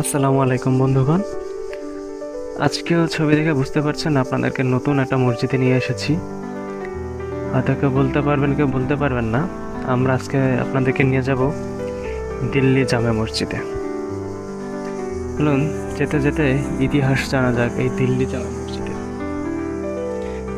আসসালামু আলাইকুম বন্ধুগণ। আজকেও ছবি দেখে বুঝতে পারছেন আপনাদেরকে নতুন একটা মসজিদে নিয়ে এসেছি। হয়তো কেউ বলতে পারবেন, কেউ বলতে পারবেন না। আমরা আজকে আপনাদেরকে নিয়ে যাব দিল্লি জামে মসজিদে। বলুন যেতে যেতে ইতিহাস জানা যাক এই দিল্লি জামে মসজিদে।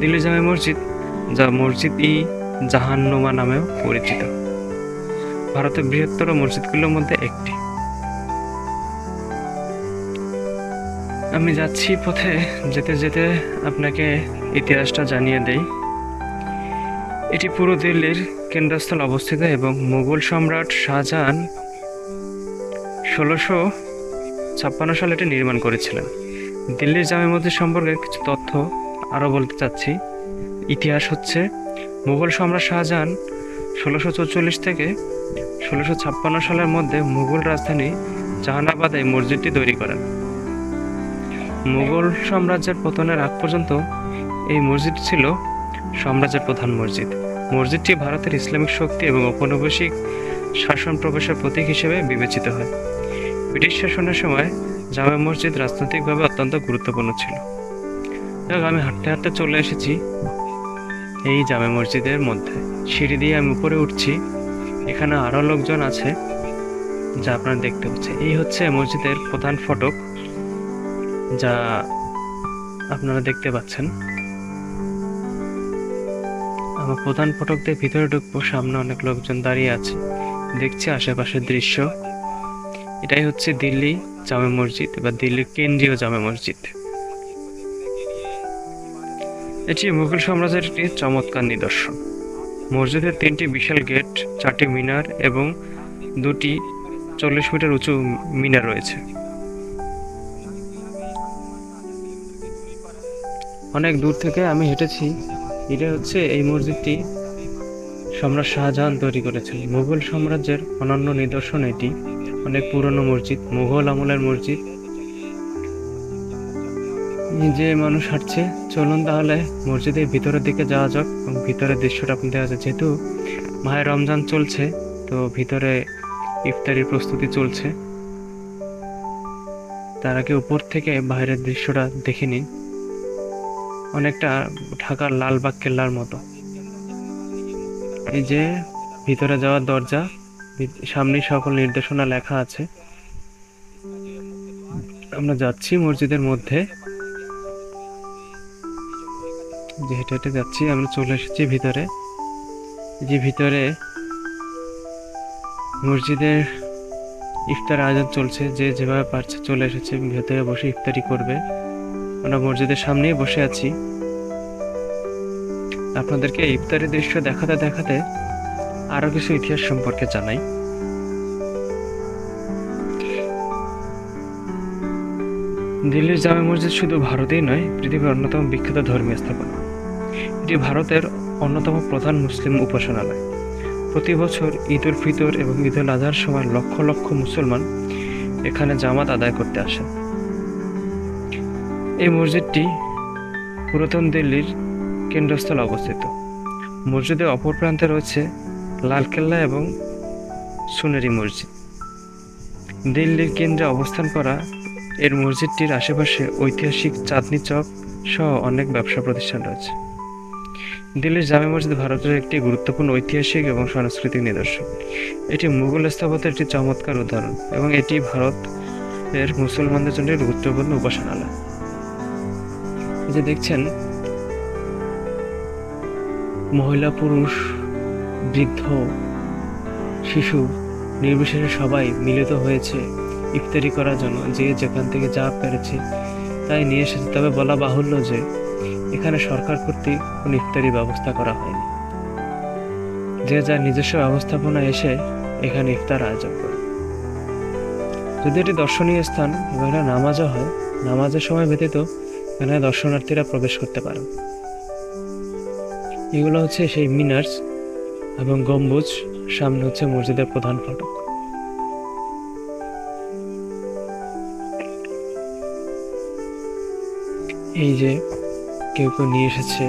দিল্লি জামে মসজিদ, যা মসজিদ ই জাহান্নুমা নামেও পরিচিত। ভারতের বৃহত্তর মসজিদগুলোর মধ্যে একটি। আমি যাচ্ছি পথে। যেতে যেতে আপনাকে ইতিহাসটা জানিয়ে দেই। এটি পুরো দিল্লির কেন্দ্রস্থল অবস্থিত এবং মুঘল সম্রাট শাহজাহান ষোলোশো ছাপ্পান্ন সালে এটি নির্মাণ করেছিলেন। দিল্লির জামে মসজিদ সম্পর্কে কিছু তথ্য আরও বলতে চাচ্ছি। ইতিহাস হচ্ছে, মুঘল সম্রাট শাহজাহান ষোলোশো চৌচল্লিশ থেকে ষোলোশো ছাপ্পান্ন সালের মধ্যে মুঘল রাজধানী জাহানাবাদে মসজিদটি তৈরি করেন। মুঘল সাম্রাজ্যের পতনের আগ পর্যন্ত এই মসজিদ ছিল সাম্রাজ্যের প্রধান মসজিদ। মসজিদটি ভারতের ইসলামিক শক্তি এবং ঔপনিবেশিক শাসন প্রবেশের প্রতীক হিসেবে বিবেচিত হয়। ব্রিটিশ শাসনের সময় জামে মসজিদ রাজনৈতিকভাবে অত্যন্ত গুরুত্বপূর্ণ ছিল। যাক, আমি হাঁটতে হাঁটতে চলে এসেছি এই জামে মসজিদের মধ্যে। সিঁড়ি দিয়ে আমি উপরে উঠছি। এখানে আরও লোকজন আছে যা আপনারা দেখতে পাচ্ছেন। এই হচ্ছে মসজিদের প্রধান ফটক। যা আপনারা দেখতে পাচ্ছেন। আমার প্রধান ফটক দিয়ে ভিতরে ঢুকবো, সামনে অনেক লোকজন দাঁড়িয়ে আছে। দেখছি আশেপাশের দৃশ্য। এটাই হচ্ছে দিল্লি জামে মসজিদ বা দিল্লির কেন্দ্রীয় জামে মসজিদ। এটি মুঘল সাম্রাজ্যের একটি চমৎকার নিদর্শন। মসজিদের তিনটি বিশাল গেট, চারটি মিনার এবং দুটি চল্লিশ মিটার উঁচু মিনার রয়েছে। অনেক দূর থেকে আমি হেঁটেছি। এটা হচ্ছে এই মসজিদটি। সম্রাট শাহজাহান তৈরি করেছেন মুঘল সাম্রাজ্যের অনন্য নিদর্শন এটি। অনেক পুরনো মসজিদ, মুঘল আমলের মসজিদ। যে মানুষ হাঁটছে, চলুন তাহলে মসজিদের ভিতরের দিকে যাওয়া যাক এবং ভিতরের দৃশ্যটা আপনি দেখা যাচ্ছে। যেহেতু মায়ের রমজান চলছে, তো ভিতরে ইফতারির প্রস্তুতি চলছে। তার আগে উপর থেকে বাইরের দৃশ্যটা দেখে নিন অনেকটা ঢাকার লালবাগ কেল্লার মতো। এই যে ভিতরে যাওয়ার দরজা সামনে সকল নির্দেশনা লেখা আছে। আমরা যাচ্ছি মসজিদের মধ্যে। যে হেঁটে হেঁটে যাচ্ছি, আমরা চলে এসেছি ভিতরে। যে ভিতরে মসজিদের ইফতার আয়োজন চলছে, যে যেভাবে পারছে চলে এসেছে, ভেতরে বসে ইফতারি করবে। আমরা মসজিদের সামনেই বসে আছি। আপনাদেরকে ইফতারের দৃশ্য দেখাতে দেখাতে আরও কিছু ইতিহাস সম্পর্কে জানাই। দিল্লির জামে মসজিদ শুধু ভারতেই নয়, পৃথিবীর অন্যতম বিখ্যাত ধর্মীয় স্থাপনা। এটি ভারতের অন্যতম প্রধান মুসলিম উপাসনালয়। প্রতি বছর ঈদ উল ফিতর এবং ঈদ উল আজহার সময় লক্ষ লক্ষ মুসলমান এখানে জামাত আদায় করতে আসেন। এই মসজিদটি পুরাতন দিল্লির কেন্দ্রস্থলে অবস্থিত। মসজিদের অপর প্রান্তে রয়েছে লালকেল্লা এবং সুনেরি মসজিদ। দিল্লির কেন্দ্রে অবস্থান করা এর মসজিদটির আশেপাশে ঐতিহাসিক চাঁদনি চক সহ অনেক ব্যবসা প্রতিষ্ঠান রয়েছে। দিল্লির জামে মসজিদ ভারতের একটি গুরুত্বপূর্ণ ঐতিহাসিক এবং সাংস্কৃতিক নিদর্শন। এটি মুঘল স্থাপত্যের একটি চমৎকার উদাহরণ এবং এটি ভারত এর মুসলমানদের জন্য গুরুত্বপূর্ণ উপাসনালয়। যে দেখছেন, মহিলা, পুরুষ, বৃদ্ধ, শিশু, নির্বিশেষে সবাই মিলিত হয়েছে ইফতারি করার জন্য, যে যেখান থেকে যা পেরেছে তাই নিয়ে এসেছে। তবে বলা বাহুল্য যে এখানে সরকার কর্তৃক কোনো ইফতারি ব্যবস্থা করা হয়নি। যে যার নিজস্ব ব্যবস্থাপনা এসে এখানে ইফতার আয়োজন করে। যদি এটি দর্শনীয় স্থান এবং নামাজও হয়। নামাজের সময় ব্যতীত এখানে দর্শনার্থীরা প্রবেশ করতে পারেন এগুলো হচ্ছে সেই মিনার্স এবং গম্বুজ, সামনে হচ্ছে মসজিদের প্রধান ফটক। এই যে কেউ কেউ নিয়ে এসেছে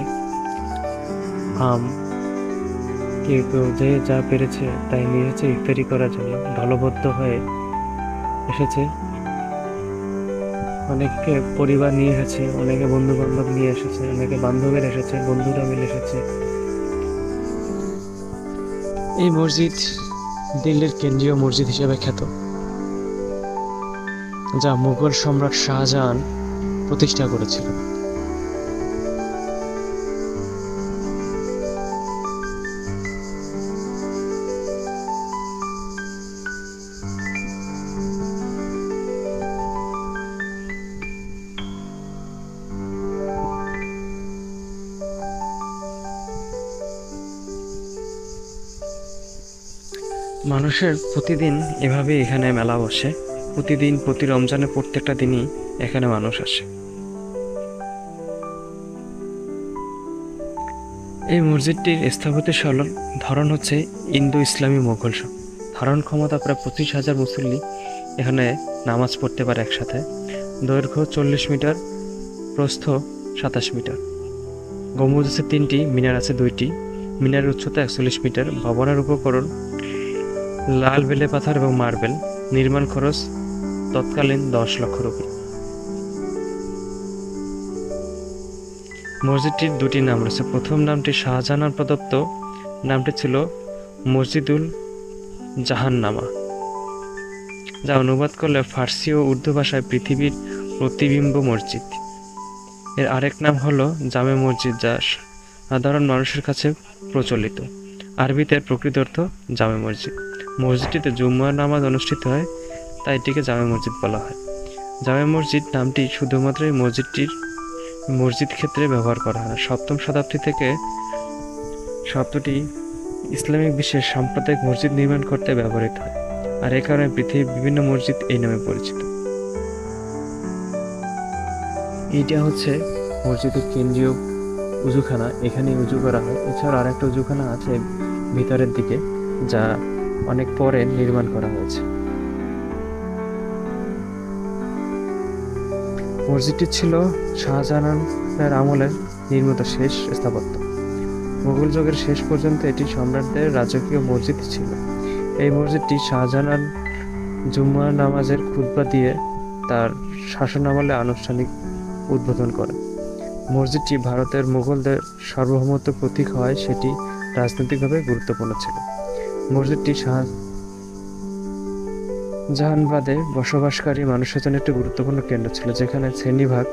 আম, কেউ কেউ যে যা পেরেছে তাই নিয়ে এসেছে, ইফতারি করার জন্য, দলবদ্ধ হয়ে এসেছে। অনেকে পরিবার নিয়ে এসেছে, অনেকে বন্ধু বান্ধব নিয়ে এসেছে, অনেকে বান্ধবের এসেছে, বন্ধুরা মিলে এসেছে। এই মসজিদ দিল্লির কেন্দ্রীয় মসজিদ হিসেবে খ্যাত, যা মুঘল সম্রাট শাহজাহান প্রতিষ্ঠা করেছিলেন। মানুষের প্রতিদিন এভাবে এখানে মেলা বসে। প্রতিদিন প্রতি রমজানের প্রত্যেকটা দিনই এখানে মানুষ আসে। এই মসজিদটির স্থাপত্যের সরল ধরন হচ্ছে ইন্দো ইসলামী সম ধারণ ক্ষমতা প্রায় পঁচিশ হাজার মুসল্লি এখানে নামাজ পড়তে পারে একসাথে। দৈর্ঘ্য চল্লিশ মিটার, প্রস্থ সাতাশ মিটার। গম্বুজ আছে তিনটি, মিনার আছে দুইটি। মিনারের উচ্চতা একচল্লিশ মিটার। ভবনের উপকরণ লাল বেলে পাথর এবং মার্বেল, নির্মাণ খরচ তৎকালীন দশ লক্ষ রুপি মসজিদটির দুটি নাম রয়েছে। প্রথম নামটি শাহজাহান প্রদত্ত, নামটি ছিল মসজিদুল জাহান্নামা, যা অনুবাদ করলে ফার্সি ও উর্দু ভাষায় পৃথিবীর প্রতিবিম্ব মসজিদ। এর আরেক নাম হলো জামে মসজিদ, যা সাধারণ মানুষের কাছে প্রচলিত। আরবিতে প্রকৃত অর্থ জামে মসজিদ। মসজিদটিতে জুম্মার নামাজ অনুষ্ঠিত হয়, তাই এটিকে জামে মসজিদ বলা হয়। জামে মসজিদ নামটি শুধুমাত্র এই মসজিদটির মসজিদ ক্ষেত্রে ব্যবহার করা হয় সপ্তম শতাব্দী থেকে শব্দটি ইসলামিক বিশ্বের সাম্প্রদায়িক মসজিদ নির্মাণ করতে ব্যবহৃত হয়, আর এ কারণে পৃথিবীর বিভিন্ন মসজিদ এই নামে পরিচিত। এইটা হচ্ছে মসজিদের কেন্দ্রীয় উজুখানা। এখানে উজু করা হয়। এছাড়া আরেকটা উজুখানা আছে ভিতরের দিকে, যা অনেক পরে নির্মাণ করা হয়েছে। মসজিদটি ছিল শাহজাহানের আমলের নির্মিত শেষ স্থাপত্য। মুঘল যুগের শেষ পর্যন্ত এটি সম্রাটদের রাজকীয় মসজিদ ছিল। এই মসজিদটি শাহজাহান জুম্মা নামাজের খুতবা দিয়ে তার শাসনামলে আনুষ্ঠানিক উদ্বোধন করেন মসজিদটি ভারতের মুঘলদের সার্বভৌমত্ব প্রতীক হয় সেটি রাজনৈতিকভাবে গুরুত্বপূর্ণ ছিল। মসজিদটি শাহজাহানবাদে বসবাসকারী মানুষের জন্য একটি গুরুত্বপূর্ণ কেন্দ্র ছিল, যেখানে শ্রেণীভাগ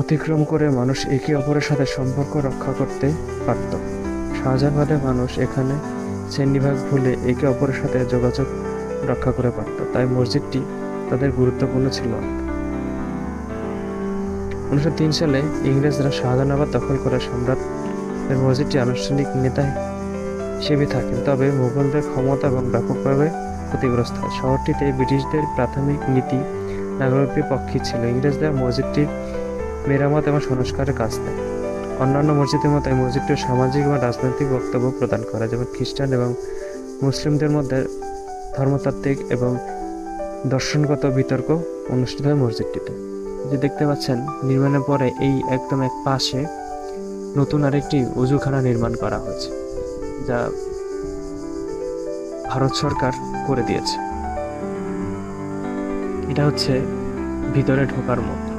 অতিক্রম করে মানুষ একে অপরের সাথে সম্পর্ক রক্ষা করতে পারত। শাহজাহানবাদে মানুষ এখানে শ্রেণীভাগ ভুলে একে অপরের সাথে যোগাযোগ রক্ষা করে পারত, তাই মসজিদটি তাদের গুরুত্বপূর্ণ ছিল। উনিশশো তিন সালে ইংরেজরা শাহজাহানাবাদ দখল করে সম্রাট মসজিদটি আনুষ্ঠানিক নেতা হিসেবে থাকেন। তবে মুঘলদের ক্ষমতা এবং ব্যাপকভাবে ক্ষতিগ্রস্ত হয়। শহরটিতে ব্রিটিশদের প্রাথমিক নীতি নাগরিকদের পক্ষে ছিল। ইংরেজদের মসজিদটির মেরামত এবং সংস্কারের কাজ নেয় অন্যান্য মসজিদের মতো এই মসজিদটিও সামাজিক এবং রাজনৈতিক বক্তব্য প্রদান করে, যেমন খ্রিস্টান এবং মুসলিমদের মধ্যে ধর্মতাত্ত্বিক এবং দর্শনগত বিতর্ক অনুষ্ঠিত হয় মসজিদটিতে। যে দেখতে পাচ্ছেন, নির্মাণের পরে এই একদম এক পাশে নতুন আরেকটি উজুখানা নির্মাণ করা হয়েছে। যা ভারত সরকার করে দিয়েছে। এটা হচ্ছে ভিতরে ঢোকার মতো।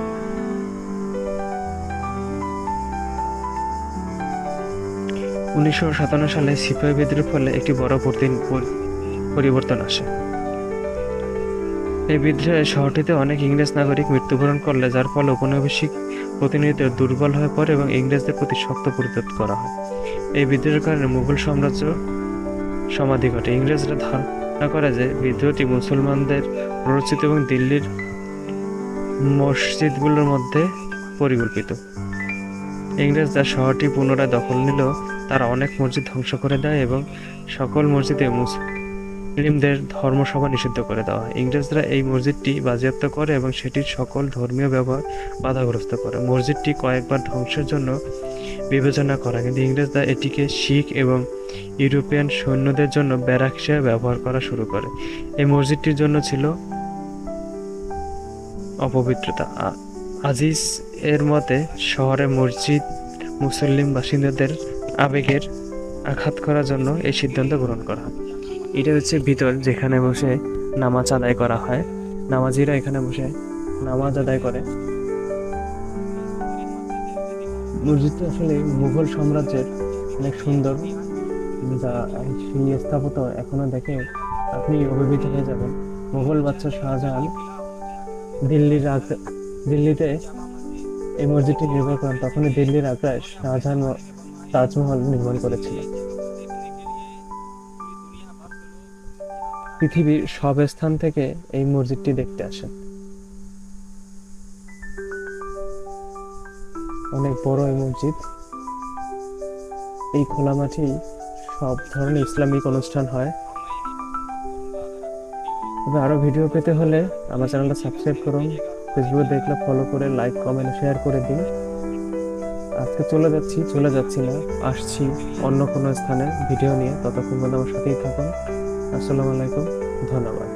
উনিশশো সাতান্ন সালে সিপাহী বিদ্রোহের ফলে একটি বড় পরিবর্তন- আসে। এই বিদ্রোহে শহরটিতে অনেক ইংরেজ নাগরিক মৃত্যুবরণ করলে, যার ফলে ঔপনিবেশিক প্রতিনিধিত্ব দুর্বল হয়ে পড়ে এবং ইংরেজদের প্রতি শক্ত প্রতিরোধ করা হয়। এই বিদ্রোহের কারণে মুঘল সাম্রাজ্য সমাধি ঘটে। ইংরেজরা ধারণা করে যে বিদ্রোহটি মুসলমানদের প্ররোচিত এবং দিল্লির মসজিদগুলোর মধ্যে পরিকল্পিত। ইংরেজরা শহরটি পুনরায় দখল নিলেও তারা অনেক মসজিদ ধ্বংস করে দেয় এবং সকল মসজিদে মুসলিমদের ধর্মসভা নিষিদ্ধ করে দেওয়া হয়। ইংরেজরা এই মসজিদটি বাজেয়াপ্ত করে এবং সেটির সকল ধর্মীয় ব্যবহার বাধাগ্রস্ত করে। মসজিদটি কয়েকবার ধ্বংসের জন্য বিবেচনা করা। কিন্তু ইংরেজরা এটিকে শিখ এবং ইউরোপিয়ান সৈন্যদের জন্য ব্যারাক হিসেবে ব্যবহার করা শুরু করে। এই মসজিদটির জন্য ছিল অপবিত্রতা। আজিজ এর মতে, শহরে মসজিদ মুসলিম বাসিন্দাদের আবেগের আঘাত করার জন্য এই সিদ্ধান্ত গ্রহণ করা হয়। এটা হচ্ছে ভিতর, যেখানে বসে নামাজ আদায় করা হয়। নামাজিরা এখানে বসে নামাজ আদায় করে। মসজিদটা আসলে মুঘল সাম্রাজ্যের অনেক সুন্দর। যা সেই স্থাপত্য এখনও দেখে আপনি অভিভূত হয়ে যাবেন। মুঘল বাচ্চা শাহজাহান দিল্লির দিল্লিতে এই মসজিদটি নির্মাণ করেন। তখনই দিল্লির আগ্রায় শাহজাহান তাজমহল নির্মাণ করেছিলেন। পৃথিবীর সব স্থান থেকে এই মসজিদটি দেখতে আসেন। অনেক বড় এই মসজিদ। এই খোলা মাঠেই সব ধরনের ইসলামিক অনুষ্ঠান হয়। তবে আরও ভিডিও পেতে হলে আমার চ্যানেলটা সাবস্ক্রাইব করুন ফেসবুকে দেখলে ফলো করে লাইক কমেন্ট শেয়ার করে দিন। আজকে চলে যাচ্ছি চলে যাচ্ছি না, আসছি অন্য কোনো স্থানে ভিডিও নিয়ে। ততক্ষণ পর্যন্ত আমার সাথেই থাকুন। আসসালামু আলাইকুম, ধন্যবাদ।